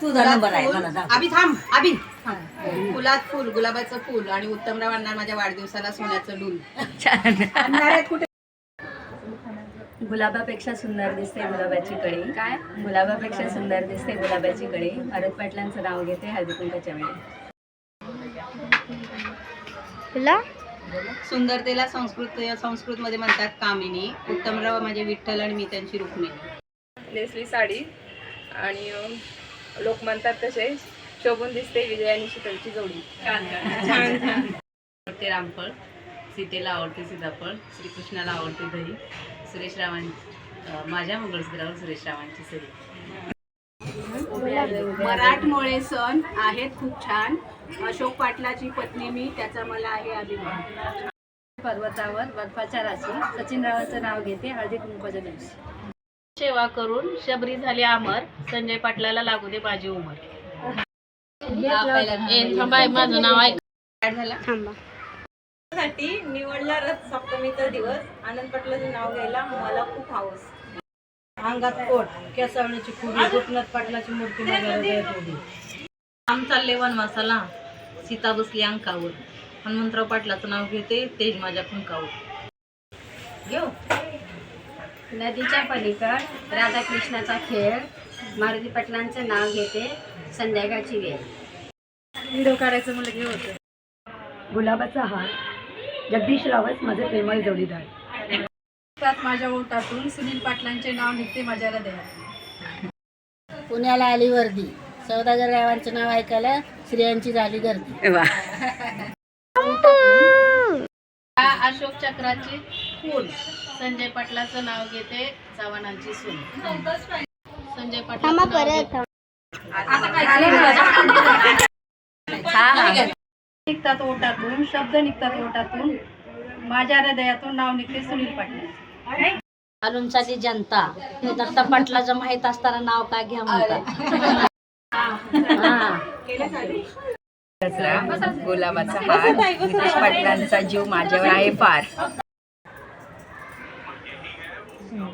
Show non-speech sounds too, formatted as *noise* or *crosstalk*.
तुझा नंबर आहे मला दाखव. अभि थांब. अभि. फुलात फुल गुलाबाचं फुल आणि उत्तमराव आणणार माझ्या वाढदिवसाला सोन्याचं डूल गुलाबापेक्षा सुंदर दिसते गुलाबाची कळी. काय? गुलाबापेक्षा सुंदर दिसते गुलाबाची कळी. भारत पाटलांचं नाव घेते हळदी कुंकाच्या वेळी सुंदरतेला संस्कृत संस्कृत मध्ये म्हणतात कामिनी. उत्तमराव माझे विठ्ठल आणि मी त्यांची रुक्मिणी. नेसली साडी आणि अं, लोक म्हणतात तसे. शोभून दिसते विजय आणि शीतलची जोडी. *laughs* आवडते रामफळ सीतेला आवडते सीताफळ श्रीकृष्णाला आवडते दही सुरेश रावां माझ्या मंगळसूत्रावर सुरेश रावांची सरी. मराठमोळे सण आहेत खूप छान. अशोक पाटलाची पत्नी मी त्याचा मला आहे अभिमान. पर्वतावर बर्फाच्या राशी सचिन रावांचं नाव घेते हळदी कुंकाच्या दिवशी सेवा करून शबरी झाली अमर संजय पाटलाला लागू दे माझी उमर. माझं नाव झालं? साठी निवडला रथ सप्तमीचा दिवस. आनंद पाटलाचं नाव घ्यायला मला खूप हवस अंगात पोट केसावण्याची खुडी गोपनाथ पाटलाची मूर्ती आम चालले वनवासाला. सीता बसली अंकावर. हनुमंतराव पाटलाचं नाव घेते तेज माझ्या कुंकावर घेऊ. नदीच्या पलीकड राधाकृष्णाचा खेळ. मारुती पाटलांचं नाव घेते संध्याकाळची वेळ. व्हिडिओ काढायचं मला घेऊ होतं. गुलाबाचा हार. जगदीश रावत माझे प्रेमळ जोडीदार. त्यात माझ्या ओटातून सुनील पाटलांचे नाव निघते माझ्या हृदयात. पुण्याला आली वर्दी. सौदागर रावांचं नाव ऐकायला स्त्रियांची झाली गर्दी. *laughs* अशोक चक्राची फूल. संजय पाटलाचं नाव घेते चव्हाणांची सून. संजय पाटला निघतात ओटातून शब्द निघतात ओटातून. माझ्या हृदयातून नाव निघते सुनील पाटील. आलूंसाठी जनता. हे दत्ता पाटलाचं माहीत असताना नाव काय घ्या म्हणतात. गुलाबाचा हार. पाटलांचा जीव माझ्यावर आहे फार. Mm-hmm.